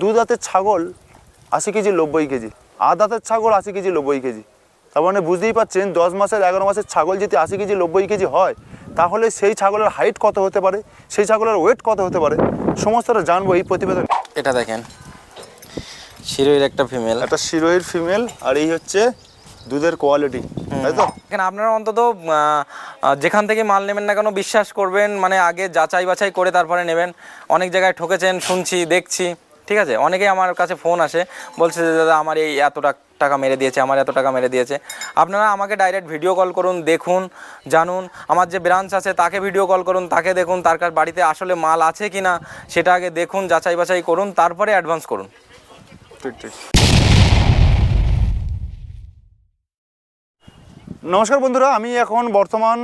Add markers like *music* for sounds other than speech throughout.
দু দাঁতের ছাগল আশি কেজি নব্বই কেজি। আর দাঁতের ছাগল আশি কেজি নব্বই কেজি। তার মানে বুঝতেই পারছেন দশ মাসের এগারো মাসের ছাগল যদি আশি কেজি নব্বই কেজি হয় তাহলে সেই ছাগলের হাইট কত হতে পারে? সেই ছাগলের ওয়েট কত হতে পারে? সমস্তটা জানব এই প্রতিবেদন এটা দেখেন শিরোইর একটা ফিমেল একটা শিরোহির ফিমেল আর এই হচ্ছে দুধের কোয়ালিটি তাই তো? এখানে আপনারা অন্তত যেখান থেকে মাল নেবেন না কেন বিশ্বাস করবেন মানে আগে যাচাই বাছাই করে তারপরে নেবেন। অনেক জায়গায় ঠকেছেন শুনছি দেখছি। ঠিক আছে? অনেকেই আমার কাছে ফোন আসে, বলছে যে, দাদা, আমার এই এত টাকা মেরে দিয়েছে, আমার এত টাকা মেরে দিয়েছে। আপনারা আমাকে ডাইরেক্ট ভিডিও কল করুন, দেখুন, জানুন। আমার যে ব্রাঞ্চ আছে, তাকে ভিডিও কল করুন, তাকে দেখুন, তার কাছে বাড়িতে আসলে মাল আছে কি না সেটা আগে দেখুন, যাচাই বাছাই করুন, তারপরে অ্যাডভান্স করুন। ঠিক ঠিক। নমস্কার বন্ধুরা, আমি এখন বর্তমান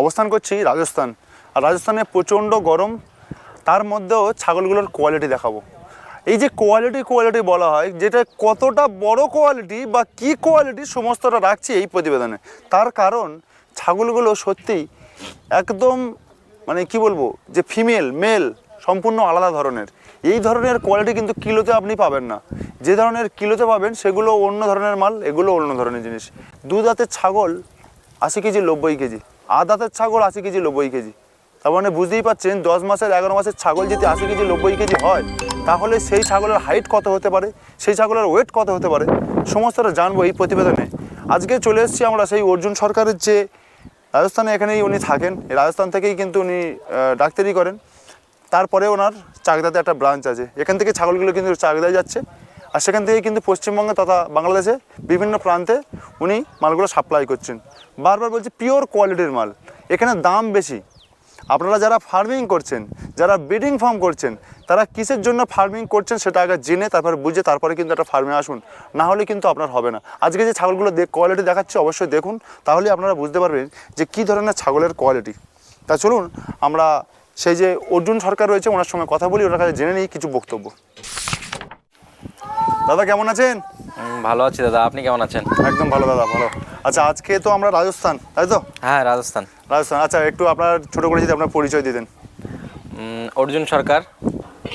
অবস্থান করছি রাজস্থান। আর রাজস্থানে প্রচণ্ড গরম, তার মধ্যেও ছাগলগুলোর কোয়ালিটি দেখাবো। এই যে কোয়ালিটি কোয়ালিটি বলা হয়, যেটা কতটা বড় কোয়ালিটি বা কি কোয়ালিটি সমস্তটা রাখছি এই প্রতিবেদনে। তার কারণ ছাগলগুলো সত্যিই একদম মানে কি বলব, যে ফিমেল মেল সম্পূর্ণ আলাদা ধরনের। এই ধরনের কোয়ালিটি কিন্তু কিলোতে আপনি পাবেন না। যে ধরনের কিলোতে পাবেন, সেগুলো অন্য ধরনের মাল, এগুলো অন্য ধরনের জিনিস। দু দাঁতের ছাগল আশি কেজি নব্বই কেজি আ দাঁতের ছাগল আশি কেজি নব্বই কেজি। তার মানে বুঝতেই পারছেন, দশ মাসের, এগারো মাসের ছাগল যদি আশি কেজি, নব্বই কেজি হয়, তাহলে সেই ছাগলের হাইট কত হতে পারে? সেই ছাগলের ওয়েট কত হতে পারে? সমস্তটা জানব এই প্রতিবেদনে। আজকে চলে এসেছি আমরা সেই অর্জুন সরকারের যে রাজস্থানে, এখানেই উনি থাকেন। রাজস্থান থেকেই কিন্তু উনি ডাক্তারি করেন। তারপরে ওনার চাকদাতে একটা ব্রাঞ্চ আছে। এখান থেকে ছাগলগুলো কিন্তু চাকদায় যাচ্ছে। আর সেখান থেকে কিন্তু পশ্চিমবঙ্গে তথা বাংলাদেশে বিভিন্ন প্রান্তে উনি মালগুলো সাপ্লাই করছেন। বারবার বলছি পিওর কোয়ালিটির মাল। এখানে দাম বেশি। আপনারা যারা ফার্মিং করছেন, যারা ব্রিডিং ফার্ম করছেন, তারা কিসের জন্য ফার্মিং করছেন সেটা আগে জেনে, তারপর বুঝে, তারপরে কিন্তু একটা ফার্মে আসুন। না হলে কিন্তু আপনার হবে না। আজকে যে ছাগলগুলো দেখ কোয়ালিটি দেখাচ্ছে, অবশ্যই দেখুন। তাহলে আপনারা বুঝতে পারবেন যে কী ধরনের ছাগলের কোয়ালিটি তা চলুন, আমরা সেই যে অর্জুন সরকার রয়েছে, ওনার সঙ্গে কথা বলি, ওনার কাছে জেনে নিই কিছু বক্তব্য। দাদা, কেমন আছেন? ভালো আছি দাদা আপনি কেমন আছেন? একদম ভালো দাদা ভালো। আচ্ছা আজকে তো আমরা রাজস্থান তাই তো? হ্যাঁ রাজস্থান। রাজস্থান আচ্ছা একটু আপনার ছোটো করে যদি আপনার পরিচয় দিতেন অর্জুন সরকার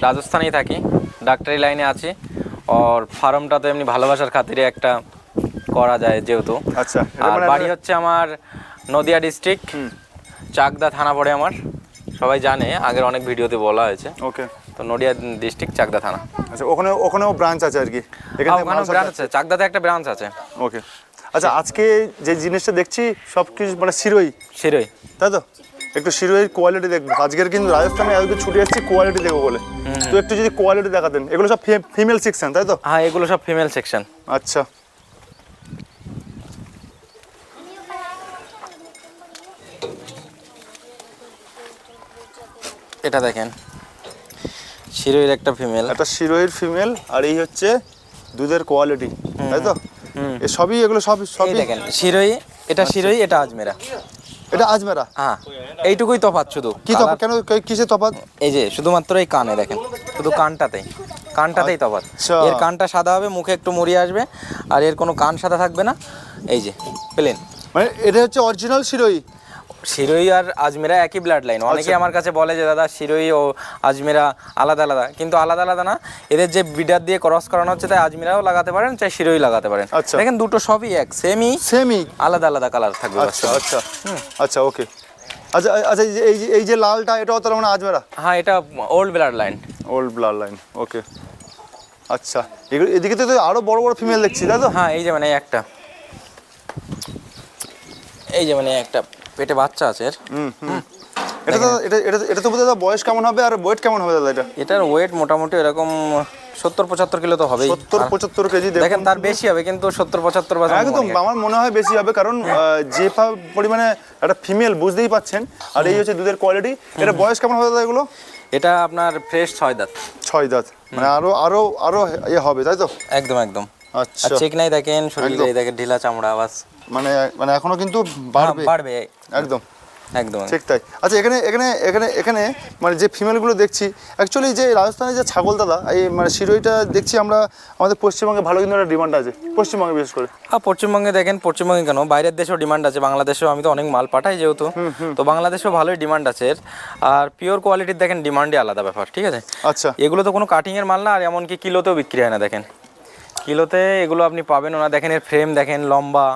রাজস্থানেই থাকি ডাক্তারি লাইনে আছি। আর ফার্মটা তো এমনি ভালোবাসার খাতিরে একটা করা যায় যেহেতু। আচ্ছা আর মানে- বাড়ি হচ্ছে আমার নদিয়া ডিস্ট্রিক্ট চাকদা থানা পড়ে আমার। সবাই জানে আগের অনেক ভিডিওতে বলা হয়েছে। ওকে। তো নদিয়া ডিস্ট্রিক্ট চাকদা থানা। আচ্ছা ওখানে ওখানেও ব্রাঞ্চ আছে আর কি? এখানে হ্যাঁ, ব্রাঞ্চ আছে? চাকদাতে একটা ব্রাঞ্চ আছে। ওকে আচ্ছা আজকে যে জিনিসটা দেখছি সব কিছু মানে শিরোই। শিরোই। তাই তো? একটু শিরোইয়ের কোয়ালিটি দেখব। আজকের কিন্তু রাজস্থানে আজকে ছুটে এসেছি কোয়ালিটি দেখব বলে। তো একটু যদি কোয়ালিটি দেখাতেন এগুলো সব ফিমেল সেকশন তাই তো? হ্যাঁ এগুলো সব ফিমেল সেকশন আচ্ছা। এটা দেখেন। শিরোইর একটা ফিমেল একটা শিরোইয়ের ফিমেল আর এই হচ্ছে দুধের কোয়ালিটি তাই তো? এ সবই এগুলো সব সবই দেখেন শিরোই এটা শিরোই এটা আজমেরা। এটা আজমেরা? হ্যাঁ এইটুকুই তফাৎ শুধু। কি তফাৎ? কেন কিসে তফাৎ? এই যে শুধুমাত্র এই কানে দেখেন শুধু কানটাতেই। কানটাতেই তফাৎ। আচ্ছা। এর কানটা সাদা হবে মুখে একটু মরিয়ে আসবে আর এর কোনো কান সাদা থাকবে না। এই যে প্লেন মানে এটা হচ্ছে অরিজিনাল শিরোই? শিরোই আর আজমেরা একই ব্লাড লাইন অনেকে। আমার কাছে বলে যে দাদা শিরোই ও আজমেরা আলাদা আলাদা। কিন্তু আলাদা আলাদা না। এদের যে বিডার দিয়ে ক্রস করানো হচ্ছে তাই আজমেরাও লাগাতে পারেন চাই শিরোই লাগাতে পারেন। আচ্ছা। দেখেন দুটো সবই এক সেমই সেমই আলাদা আলাদা কালার থাকবে আচ্ছা আচ্ছা। আচ্ছা ওকে আচ্ছা আচ্ছা এই যে- এই যে লালটা এটাও তার মানে আজমেরা? হ্যাঁ এটা old blood line old blood line okay আচ্ছা এগুলো এদিকে তো আরও বড় বড় ফিমেল দেখছি তাই তো? হ্যাঁ এই যে মানে একটা। এই যে মানে একটা। পেটে বাচ্চা আছে এর। হুম এটা তো এটা এটা এটা তো দাদা বয়স কেমন হবে আর ওয়েট কেমন হবে দাদা এটা? এটার ওয়েট মোটামুটি এরকম সত্তর পঁচাত্তর কিলো তো হবেই। সত্তর পঁচাত্তর কেজি দেখেন। তার বেশি হবে কিন্তু সত্তর পঁচাত্তর বা একদম আমার মনে হয় বেশি হবে কারণ যে পরিমাণে একটা ফিমেল বুঝতেই পাচ্ছেন আর এই হচ্ছে দুধের কোয়ালিটি এটা বয়স কেমন হবে দাদা এগুলো? এটা আপনার ফ্রেশ ছয় দাঁত। ছয় দাঁত। মানে আরও আরও আরও ইয়ে হবে তাই তো? একদম একদম। আচ্ছা। চেক নাই দেখেন শরীরে দেখেন ঢিলা চামড়া আবাস মানে মানে এখনও কিন্তু বাড়বে। বাড়বে। একদম। একদম। ঠিক তাই। আচ্ছা এখানে এখানে এখানে এখানে মানে যে ফিমেলগুলো দেখছি অ্যাকচুয়ালি যে রাজস্থানে যে ছাগল দাদা এই মানে শিরোইটা দেখছি আমরা আমাদের পশ্চিমবঙ্গে ভালো কিন্তু একটা ডিমান্ড আছে। পশ্চিমবঙ্গে বিশেষ করে। আর পশ্চিমবঙ্গে দেখেন পশ্চিমবঙ্গে কেন? বাইরের দেশেও ডিমান্ড আছে বাংলাদেশেও আমি তো অনেক মাল পাঠাই যেহেতু। তো বাংলাদেশেও ভালোই ডিমান্ড আছে। আর পিওর কোয়ালিটির দেখেন ডিমান্ডই আলাদা ব্যাপার ঠিক আছে? আচ্ছা। এগুলো তো কোনো কাটিংয়ের মাল না আর এমনকি কিলোতেও বিক্রি হয় না দেখেন। কিলোতে এগুলো আপনি পাবেন ওনা দেখেন এর ফ্রেম দেখেন লম্বা।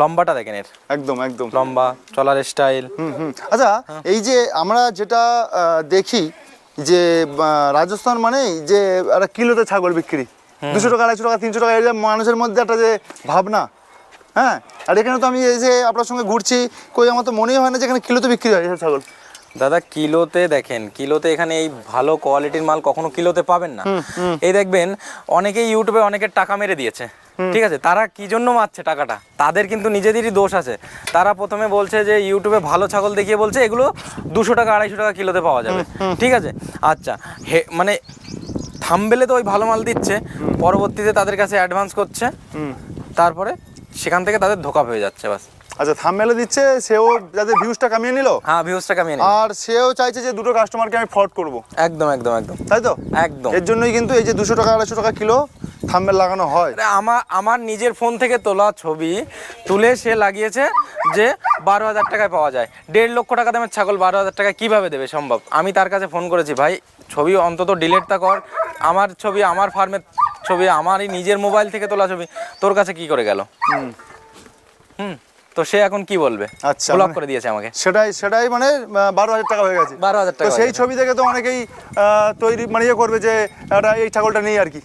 লম্বাটা দেখেন এর। একদম একদম। লম্বা চলার স্টাইল হুম হুম। আচ্ছা এই যে আমরা যেটা দেখি যে রাজস্থান মানেই যে একটা কিলোতে ছাগল বিক্রি। দুশো টাকা আড়াইশো টাকা তিনশো টাকা যে মানুষের মধ্যে একটা যে ভাবনা। হ্যাঁ? আর এখানে তো আমি এই যে আপনার সঙ্গে ঘুরছি কই আমার তো মনেই হয় না যে এখানে কিলোতে বিক্রি হয় ছাগল। দাদা কিলোতে দেখেন কিলোতে এখানে এই ভালো কোয়ালিটির মাল কখনো কিলোতে পাবেন না। এই দেখবেন অনেকেই ইউটিউবে অনেকের টাকা মেরে দিয়েছে। ঠিক আছে? তারা কি জন্য মারছে টাকাটা? তাদের কিন্তু নিজেদেরই দোষ আছে। তারা প্রথমে বলছে যে ইউটিউবে ভালো ছাগল দেখিয়ে বলছে এগুলো দুশো টাকা আড়াইশো টাকা কিলোতে পাওয়া যাবে। ঠিক আছে? আচ্ছা হে মানে থামবেলে তো ওই ভালো মাল দিচ্ছে পরবর্তীতে তাদের কাছে অ্যাডভান্স করছে। তারপরে সেখান থেকে তাদের ধোকা হয়ে যাচ্ছে বাস। আচ্ছা থাম মেলে দিচ্ছে সেও যাদের ভিউজটা কামিয়ে নিল। হ্যাঁ ভিউজটা কামিয়ে নিন আর সেও চাইছে যে দুটো কাস্টমারকে আমি ফ্রড করব। একদম একদম একদম। তাই তো? একদম। এর জন্যই কিন্তু এই যে দুশো টাকা আড়াইশো টাকা কিলো থাম্বেল লাগানো হয়। আমার আমার নিজের ফোন থেকে তোলা ছবি তুলে সে লাগিয়েছে যে বারো হাজার টাকায় পাওয়া যায়। দেড় লক্ষ টাকা দামের ছাগল বারো হাজার টাকায় কীভাবে দেবে? সম্ভব। আমি তার কাছে ফোন করেছি ভাই ছবি অন্তত ডিলিটটা কর। আমার ছবি আমার ফার্মের ছবি আমারই নিজের মোবাইল থেকে তোলা ছবি। তোর কাছে কি করে গেল? হুম। হুম। তো সে এখন কি বলবে? আচ্ছা, ব্লক মানে- করে দিয়েছে আমাকে। সেটাই সেটাই মানে বারো হাজার টাকা হয়ে গেছে। 12,000 টাকা সেই ছবি দেখে তো অনেকেই তৈরি মানে ইয়ে করবে যে একটা এই ছাগলটা নেই আর কি।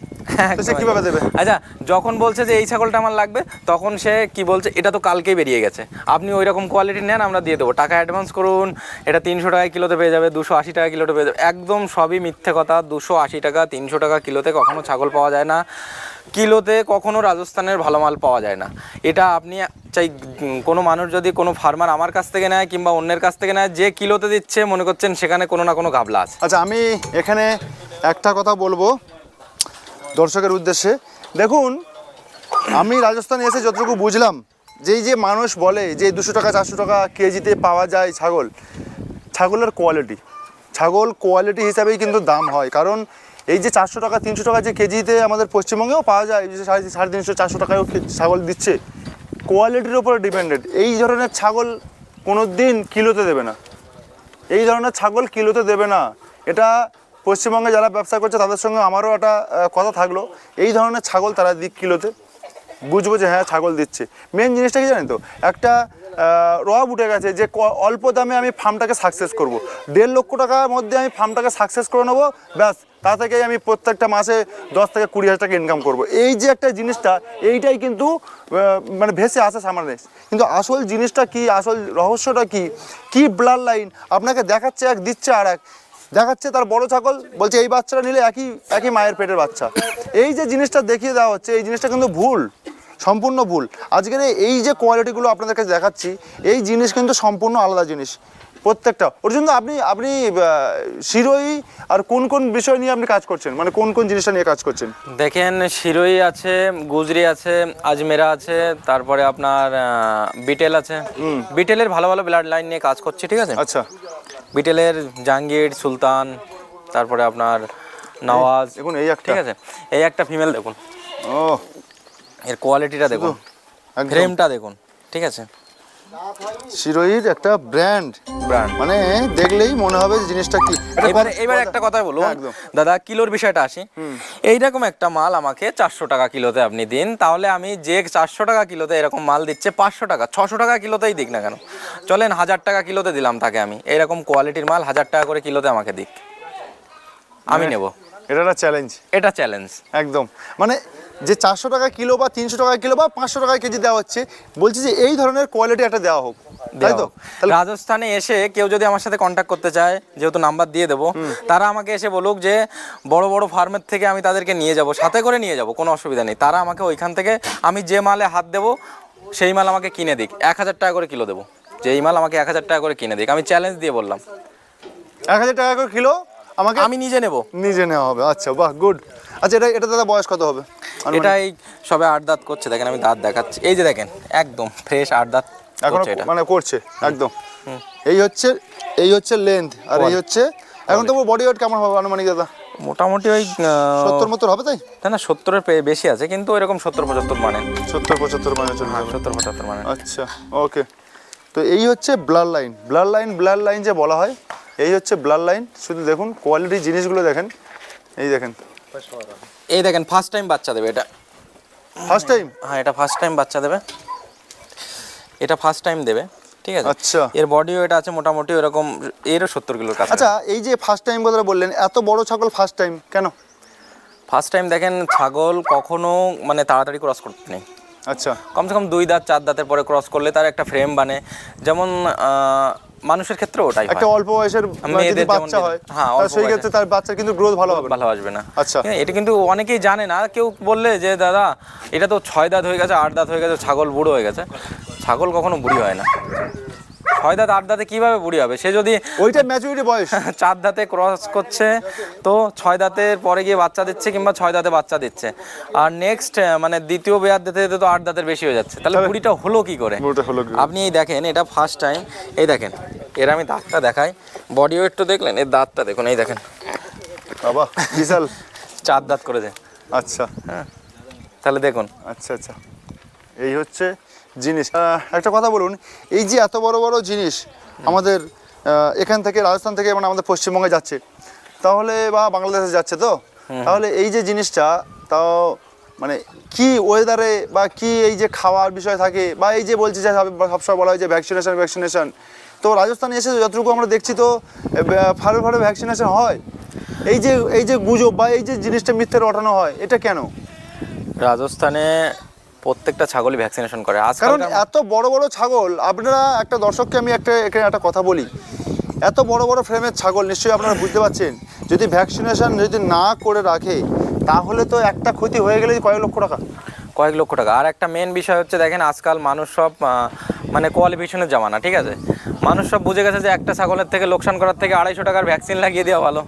তো সে কীভাবে দেবে? আচ্ছা যখন বলছে যে এই ছাগলটা আমার লাগবে তখন সে কি বলছে এটা তো কালকেই বেরিয়ে গেছে। আপনি ওই রকম কোয়ালিটি নেন আমরা দিয়ে দেবো। টাকা অ্যাডভান্স করুন এটা তিনশো টাকা কিলোতে পেয়ে যাবে দুশো আশি টাকা কিলোতে পেয়ে যাবে। একদম সবই মিথ্যে কথা দুশো আশি টাকা তিনশো টাকা কিলোতে কখনো ছাগল পাওয়া যায় না। কিলোতে কখনো রাজস্থানের ভালো মাল পাওয়া যায় না। এটা আপনি চাই কোনো মানুষ যদি কোনো ফার্মার আমার কাছ থেকে নেয় কিংবা অন্যের কাছ থেকে নেয়, যে কিলোতে দিচ্ছে, মনে করছেন সেখানে কোনো না কোনো ঘাবলা আছে। আচ্ছা আমি এখানে একটা কথা বলব দর্শকের উদ্দেশ্যে। দেখুন, আমি রাজস্থানে এসে যতটুকু বুঝলাম যে যে মানুষ বলে যে দুশো টাকা, চারশো টাকা কেজিতে পাওয়া যায় ছাগল, ছাগলের কোয়ালিটি ছাগল কোয়ালিটি হিসাবেই কিন্তু দাম হয়। কারণ এই যে চারশো টাকা, তিনশো টাকা যে কেজিতে আমাদের পশ্চিমবঙ্গেও পাওয়া যায় সাড়ে সাড়ে তিনশো, চারশো টাকায়ও ছাগল দিচ্ছে কোয়ালিটির উপরে ডিপেন্ডেড এই ধরনের ছাগল কোনো দিন কিলোতে দেবে না। এই ধরনের ছাগল কিলোতে দেবে না। এটা পশ্চিমবঙ্গে যারা ব্যবসা করছে, তাদের সঙ্গে আমারও একটা কথা থাকল। এই ধরনের ছাগল তারা দিক কিলোতে। বুঝব যে হ্যাঁ ছাগল দিচ্ছে। মেন জিনিসটা কি জানেন তো? একটা রব উঠে গেছে যে অল্প দামে আমি ফার্মটাকে সাকসেস করব। দেড় লক্ষ টাকার মধ্যে আমি ফার্মটাকে সাকসেস করে নেব, ব্যাস, তা থেকেই আমি প্রত্যেকটা মাসে দশ থেকে কুড়ি হাজার টাকা ইনকাম করব। এই যে একটা জিনিসটা, এইটাই কিন্তু মানে ভেসে আসে সামনে কিন্তু আসল জিনিসটা কি, আসল রহস্যটা কি? কি ব্লাড লাইন আপনাকে দেখাচ্ছে এক, দিচ্ছে আর এক দেখাচ্ছে তার বড় ছাগল বলছে এই বাচ্চাটা নিলে একই একই মায়ের পেটের বাচ্চা। এই যে জিনিসটা দেখিয়ে দেওয়া হচ্ছে এই জিনিসটা কিন্তু ভুল সম্পূর্ণ ভুল। আজকের এই যে কোয়ালিটিগুলো আপনাদের কাছে দেখাচ্ছি এই জিনিস কিন্তু সম্পূর্ণ আলাদা জিনিস প্রত্যেকটা। ওর জন্য আপনি আপনি শিরোই আর কোন কোন বিষয় নিয়ে আপনি কাজ করছেন? মানে কোন কোন জিনিসটা নিয়ে কাজ করছেন? দেখেন শিরোই আছে গুজরি আছে আজমেরা আছে তারপরে আপনার বিটেল আছে। বিটেলের ভালো ভালো ব্লাড লাইন নিয়ে কাজ করছি ঠিক আছে? আচ্ছা। বিটেলের জাহাঙ্গীর সুলতান তারপরে আপনার নওয়াজ দেখুন এই একটা। ঠিক আছে? এই একটা ফিমেল দেখুন। ও এর কোয়ালিটিটা দেখুন। ফ্রেমটা দেখুন ঠিক আছে? শিরোইর একটা ব্র্যান্ড ব্র্যান্ড মানে দেখলেই মনে হবে জিনিসটা কি। এবারে এবার একটা কথা বলুন হ্যাঁ, একদম। দাদা কিলোর বিষয়টা আসি। এইরকম একটা মাল আমাকে চারশো টাকা কিলোতে আপনি দিন। তাহলে আমি যে চারশো টাকা কিলোতে এরকম মাল দিচ্ছে পাঁচশো টাকা ছশো টাকা কিলোতেই দিক না কেন? চলেন হাজার টাকা কিলোতে দিলাম তাকে আমি। এরকম কোয়ালিটির মাল হাজার টাকা করে কিলোতে আমাকে দিক। আমি নেব। এটা চ্যালেঞ্জ এটা চ্যালেঞ্জ একদম। মানে যে চারশো টাকা কিলো বা তিনশো টাকা কিলো বা পাঁচশো টাকা কেজি দেওয়া হচ্ছে বলছি যে এই ধরনের কোয়ালিটি একটা দেওয়া হোক। তাই তো? রাজস্থানে এসে কেউ যদি আমার সাথে কন্ট্যাক্ট করতে চায় যেহেতু নাম্বার দিয়ে দেবো তারা আমাকে এসে বলুক যে বড় বড় ফার্মের থেকে আমি তাদেরকে নিয়ে যাব সাথে করে নিয়ে যাব কোনো অসুবিধা নেই। তারা আমাকে ওইখান থেকে আমি যে মালে হাত দেবো সেই মাল আমাকে কিনে দিক এক হাজার টাকা করে কিলো দেবো। যে এই মাল আমাকে এক হাজার টাকা করে কিনে দিক। আমি চ্যালেঞ্জ দিয়ে বললাম। এক হাজার টাকা করে কিলো আমাকে আমি নিজে নেব। নিজে নেওয়া হবে আচ্ছা বাহ গুড আচ্ছা এটা এটা দাদা বয়স কত হবে? আনুমানিক? এটাই সবে আট দাঁত করছে দেখেন আমি দাঁত দেখাচ্ছি। এই যে দেখেন একদম ফ্রেশ আট দাঁত এখনও এটা। মানে করছে একদম। এই হচ্ছে এই হচ্ছে লেন্থ আর এই হচ্ছে এখন তো বডি ওয়েট কেমন হবে আনুমানিক দাদা? মোটামুটি ওই সত্তর মত্তর হবে তাই? তাই না সত্তরের বেশি আছে কিন্তু এরকম সত্তর পঁচাত্তর মানে। সত্তর পঁচাত্তর মানে হ্যাঁ সত্তর পঁচাত্তর মানেন আচ্ছা ওকে তো এই হচ্ছে blood line blood line blood line যে বলা হয় এই হচ্ছে ব্লাড লাইন শুধু দেখুন কোয়ালিটি জিনিসগুলো দেখেন। এই দেখেন। এই দেখেন ফার্স্ট টাইম বাচ্চা দেবে এটা। ফার্স্ট টাইম হ্যাঁ এটা ফার্স্ট টাইম বাচ্চা দেবে। এটা ফার্স্ট টাইম দেবে ঠিক আছে? আচ্ছা। এর বডিও এটা আছে মোটামুটি এরকম এরও সত্তর কিলোর কাছে আচ্ছা এই যে ফার্স্ট টাইম কথা বললেন এত বড় ছাগল ফার্স্ট টাইম কেন? ফার্স্ট টাইম দেখেন ছাগল কখনো মানে তাড়াতাড়ি ক্রস করতে নেই। আচ্ছা। কমসে কম দুই দাঁত চার দাঁতের পরে ক্রস করলে তার একটা ফ্রেম বানে। যেমন মানুষের ক্ষেত্রে ওটাই একটা অল্প বয়সের মেয়েদের যদি বাচ্চা হয় হ্যাঁ, সেই ক্ষেত্রে তার বাচ্চার কিন্তু গ্রোথ ভালো হবে ভালো আসবে না। আচ্ছা। হ্যাঁ, এটা কিন্তু অনেকেই জানে না। কেউ বললে যে দাদা এটা তো ছয় দাঁত হয়ে গেছে আট দাঁত হয়ে গেছে ছাগল বুড়ো হয়ে গেছে। ছাগল কখনো বুড়ি হয় না। ছয় দাঁত আট দাঁতে কীভাবে বুড়ি হবে? সে যদি ওইটা ম্যাচুরিটি বয়স। *laughs* চার দাঁতে ক্রস করছে তো ছয় দাঁতের পরে গিয়ে বাচ্চা দিচ্ছে কিংবা ছয় দাঁতে বাচ্চা দিচ্ছে। আর নেক্সট মানে দ্বিতীয় বেয়ার দিতে দিতে তো আট দাঁতের বেশি হয়ে যাচ্ছে। তাহলে বুড়িটা হলো কি করে? বুড়িটা হলো আপনি এই দেখেন এটা ফার্স্ট টাইম এই দেখেন এর আমি দাঁতটা দেখাই। বডি ওয়েট তো দেখলেন এর দাঁতটা দেখুন এই দেখেন। বাবা বিশাল। চার দাঁত করেছে। আচ্ছা। হ্যাঁ। তাহলে দেখুন। আচ্ছা আচ্ছা। এই হচ্ছে জিনিস। একটা কথা বলুন এই যে এত বড় বড় জিনিস আমাদের এখান থেকে রাজস্থান থেকে মানে আমাদের পশ্চিমবঙ্গে যাচ্ছে তাহলে বা বাংলাদেশে যাচ্ছে তো? তাহলে এই যে জিনিসটা তাও মানে কি ওয়েদারে বা কি এই যে খাওয়ার বিষয় থাকে বা এই যে বলছি যে সব- সবসময় বলা হয় যে ভ্যাকসিনেশন ভ্যাকসিনেশন তো রাজস্থানে এসে যতটুকু আমরা দেখছি তো ফারে ফারে ভ্যাকসিনেশন হয়। এই যে এই যে গুজব বা এই যে জিনিসটা মিথ্যে রটানো হয় এটা কেন? রাজস্থানে প্রত্যেকটা ছাগলই ভ্যাকসিনেশন করে। কারণ আজকাল এত বড় বড় ছাগল আপনারা একটা দর্শককে আমি একটা এখানে একটা কথা বলি। এত বড় বড় ফ্রেমের ছাগল নিশ্চয়ই আপনারা বুঝতে পারছেন। যদি ভ্যাকসিনেশন যদি না করে রাখে তাহলে তো একটা ক্ষতি হয়ে গেলে কয়েক লক্ষ টাকা। কয়েক লক্ষ টাকা। আর একটা মেন বিষয় হচ্ছে দেখেন আজকাল মানুষ সব মানে কোয়ালিফিকেশনের জামানা ঠিক আছে? মানুষ সব বুঝে গেছে যে একটা ছাগলের থেকে লোকসান করার থেকে আড়াইশো টাকার ভ্যাকসিন লাগিয়ে দেওয়া ভালো।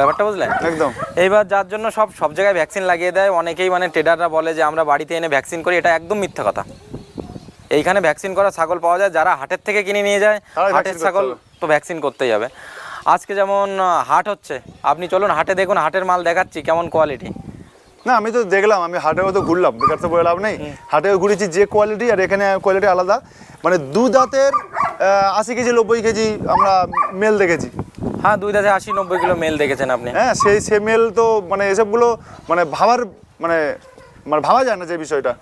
ব্যাপারটা বুঝলেন একদম। এইবার যার জন্য সব সব জায়গায় ভ্যাকসিন লাগিয়ে দেয় অনেকেই মানে ট্রেডাররা বলে যে আমরা বাড়িতে এনে ভ্যাকসিন করি। এটা একদম মিথ্যা কথা। এইখানে ভ্যাকসিন করা ছাগল পাওয়া যায় যারা হাটের থেকে কিনে নিয়ে যায় হাটের ছাগল তো ভ্যাকসিন করতেই হবে। আজকে যেমন হাট হচ্ছে আপনি চলুন হাটে দেখুন হাটের মাল দেখাচ্ছি কেমন কোয়ালিটি না আমি তো দেখলাম আমি হাটেও তো ঘুরলাম বেকার তো বলে লাভ নেই। হাটেও ঘুরেছি যে কোয়ালিটি আর এখানে কোয়ালিটি আলাদা। মানে দু দাঁতের আশি কেজি নব্বই কেজি আমরা মেল দেখেছি। হ্যাঁ দুই দাঁতে আশি নব্বই কিলো মেল দেখেছেন আপনি। হ্যাঁ সেই সে মেল তো মানে এসবগুলো মানে ভাবার মানে মানে ভাবা যায় না যে বিষয়টা।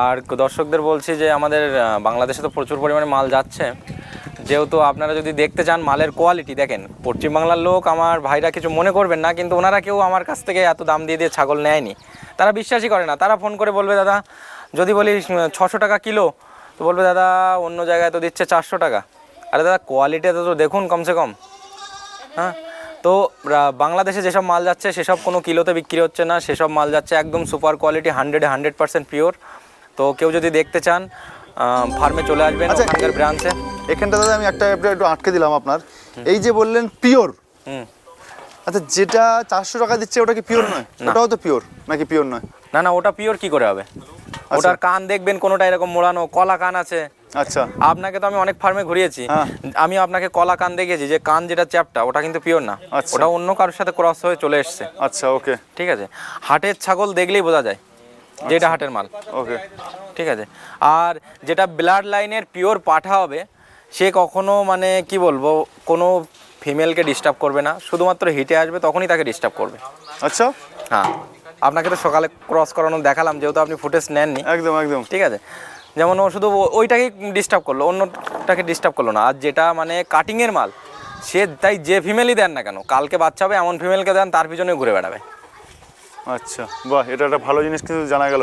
আর দর্শকদের বলছি যে আমাদের বাংলাদেশে তো প্রচুর পরিমাণে মাল যাচ্ছে। যেহেতু আপনারা যদি দেখতে চান মালের কোয়ালিটি দেখেন পশ্চিমবাংলার লোক আমার ভাইরা কিছু মনে করবেন না কিন্তু ওনারা কেউ আমার কাছ থেকে এত দাম দিয়ে দিয়ে ছাগল নেয়নি। তারা বিশ্বাসই করে না। তারা ফোন করে বলবে দাদা যদি বলি ছশো টাকা কিলো তো বলবে দাদা অন্য জায়গায় তো দিচ্ছে চারশো টাকা। আরে দাদা কোয়ালিটিটা তো দেখুন কমসে কম। হ্যাঁ? তো বাংলাদেশে যেসব মাল যাচ্ছে সেসব কোনো কিলোতে বিক্রি হচ্ছে না। সেসব মাল যাচ্ছে একদম সুপার কোয়ালিটি হান্ড্রেডে হান্ড্রেড পার্সেন্ট পিওর তো কেউ যদি দেখতে চান ফার্মে চলে আসবেন আচ্ছা, ওখানকার ব্রাঞ্চে এখানটা দাদা আমি একটা একটা আটকে দিলাম আপনার। এই যে বললেন পিওর আচ্ছা যেটা চারশো টাকা দিচ্ছে ওটা কি পিওর নয়? ওটাও তো পিওর নাকি পিওর নয়? না না ওটা পিওর কি করে হবে? আচ্ছা। ওটার কান দেখবেন কোনোটা এরকম মোড়ানো কলা কান আছে। আচ্ছা। আপনাকে তো আমি অনেক ফার্মে ঘুরিয়েছি। হ্যাঁ। আমি আপনাকে কলা কান দেখিয়েছি যে কান যেটা চ্যাপটা ওটা কিন্তু পিওর না। আচ্ছা। ওটা অন্য কারোর সাথে ক্রস হয়ে চলে এসছে। আচ্ছা ওকে ঠিক আছে? হাটের ছাগল দেখলেই বোঝা যায় যে এটা হাটের মাল। ওকে ঠিক আছে? আর যেটা ব্লাড লাইনের পিওর পাঠা হবে সে কখনো মানে কি বলব কোনো ফিমেলকে ডিস্টার্ব করবে না। শুধুমাত্র হিটে আসবে তখনই তাকে ডিস্টার্ব করবে। আচ্ছা। হ্যাঁ। আপনাকে তো সকালে ক্রস করানো দেখালাম যেহেতু আপনি ফুটেজ নেননি। একদম একদম। ঠিক আছে? যেমন ও শুধু ওইটাকেই ডিস্টার্ব করল অন্যটাকে ডিস্টার্ব করল না। আর যেটা মানে কাটিংয়ের মাল সে তাই যে ফিমেলই দেন না কেন কালকে বাচ্চা হবে এমন ফিমেলকে দেন তার পিছনে ঘুরে বেড়াবে। আচ্ছা বাহ এটা একটা ভালো জিনিস কিন্তু জানা গেল।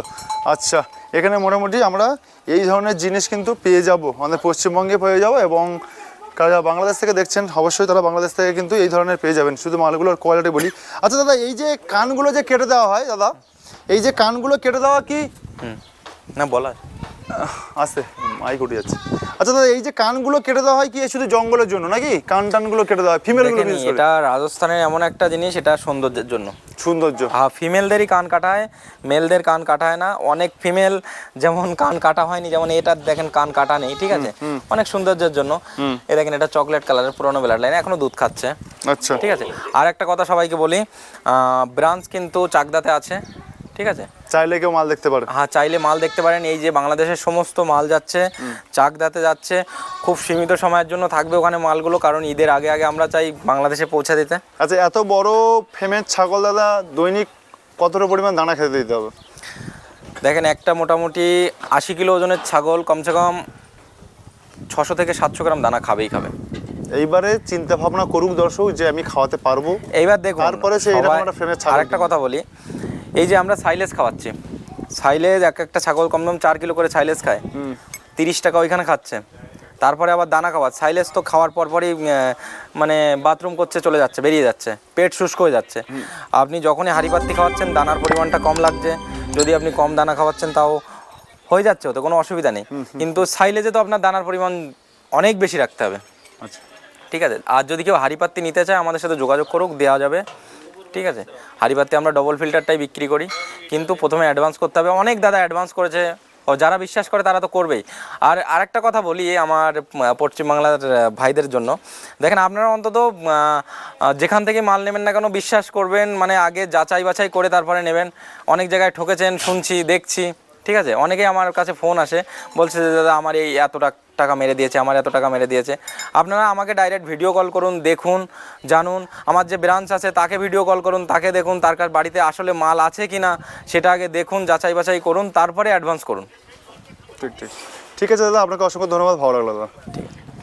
আচ্ছা এখানে মোটামুটি আমরা এই ধরনের জিনিস কিন্তু পেয়ে যাব। আমাদের পশ্চিমবঙ্গে পেয়ে যাব এবং যারা বাংলাদেশ থেকে দেখছেন অবশ্যই তারা বাংলাদেশ থেকে কিন্তু এই ধরনের পেয়ে যাবেন। শুধু মালগুলোর কোয়ালিটি বলি। আচ্ছা দাদা এই যে কানগুলো যে কেটে দেওয়া হয় দাদা এই যে কানগুলো কেটে দেওয়া কি? হুম না বলা আসতে মাইক উঠে যাচ্ছে। আচ্ছা দাদা এই যে কানগুলো কেটে দেওয়া হয় কি? শুধু জঙ্গলের জন্য নাকি? কান টানগুলো কেটে দেওয়া হয়? ফিমেলগুলো এটা রাজস্থানের এমন একটা জিনিস এটা সৌন্দর্যের জন্য। সৌন্দর্য। হ্যাঁ ফিমেলদেরই কান কাটায় মেলদের কান কাটায় না। অনেক ফিমেল যেমন কান কাটা হয়নি যেমন এটার দেখেন কান কাটা নেই ঠিক আছে? অনেক সৌন্দর্যের জন্য। এ দেখেন এটা চকলেট কালারের পুরোনো বেলার লাইন এখনও দুধ খাচ্ছে। আচ্ছা। ঠিক আছে? আর একটা কথা সবাইকে বলি ব্রাঞ্চ কিন্তু চাকদাতে আছে। ঠিক আছে? চাইলে কেউ মাল দেখতে পারে। হ্যাঁ চাইলে মাল দেখতে পারেন। এই যে বাংলাদেশের সমস্ত মাল যাচ্ছে চাকদাতে যাচ্ছে খুব সীমিত সময়ের জন্য থাকবে ওখানে মালগুলো কারণ ঈদের আগে আগে আমরা চাই বাংলাদেশে পৌঁছে দিতে। আচ্ছা এত বড় ফেমের ছাগল দাদা দৈনিক কতটা পরিমাণ দানা খেতে দিতে হবে? দেখেন একটা মোটামুটি আশি কিলো ওজনের ছাগল কমসে কম ছশো থেকে সাতশো গ্রাম দানা খাবেই খাবে। এইবারে চিন্তা ভাবনা করুক দর্শক যে আমি খাওয়াতে পারব। এইবার দেখুন তারপরে সে এরকম একটা frame এর ছাগল। আর একটা কথা বলি এই যে আমরা সাইলেজ খাওয়াচ্ছি। সাইলেজ এক একটা ছাগল কম কম চার কিলো করে সাইলেজ খায়। তিরিশ টাকা ওইখানে খাচ্ছে। তারপরে আবার দানা খাওয়া সাইলেজ তো খাওয়ার পরপরই মানে বাথরুম করছে চলে যাচ্ছে বেরিয়ে যাচ্ছে। পেট শুষ্ক হয়ে যাচ্ছে। আপনি যখনই হাঁড়ি পাত্তি খাওয়াচ্ছেন দানার পরিমাণটা কম লাগছে। যদি আপনি কম দানা খাওয়াচ্ছেন তাও হয়ে যাচ্ছে তো কোনো অসুবিধা নেই। কিন্তু সাইলেজে তো আপনার দানার পরিমাণ অনেক বেশি রাখতে হবে। আচ্ছা। ঠিক আছে? আর যদি কেউ হাঁড়ি পাত্তি নিতে চায় আমাদের সাথে যোগাযোগ করুক দেওয়া যাবে। ঠিক আছে? পাত্তি আমরা ডবল ফিল্টারটাই বিক্রি করি। কিন্তু প্রথমে অ্যাডভান্স করতে হবে। অনেক দাদা অ্যাডভান্স করেছে। ও যারা বিশ্বাস করে তারা তো করবেই। আর আরেকটা কথা বলি আমার পশ্চিমবাংলার ভাইদের জন্য। দেখেন আপনারা অন্তত যেখান থেকে মাল নেবেন না কেন বিশ্বাস করবেন। মানে আগে যাচাই বাছাই করে তারপরে নেবেন। অনেক জায়গায় ঠকেছেন, শুনছি, দেখছি। ঠিক আছে? অনেকেই আমার কাছে ফোন আসে। বলছে যে, দাদা, আমার এই এত টাক- টাকা মেরে দিয়েছে আমার এত টাকা মেরে দিয়েছে। আপনারা আমাকে ডাইরেক্ট ভিডিও কল করুন দেখুন জানুন। আমার যে ব্রাঞ্চ আছে তাকে ভিডিও কল করুন তাকে দেখুন তার কাছে বাড়িতে আসলে মাল আছে কি না সেটা আগে দেখুন যাচাই বাছাই করুন তারপরে অ্যাডভান্স করুন। ঠিক ঠিক। ঠিক আছে দাদা আপনাকে অসংখ্য ধন্যবাদ ভালো লাগল দাদা। ঠিক আছে।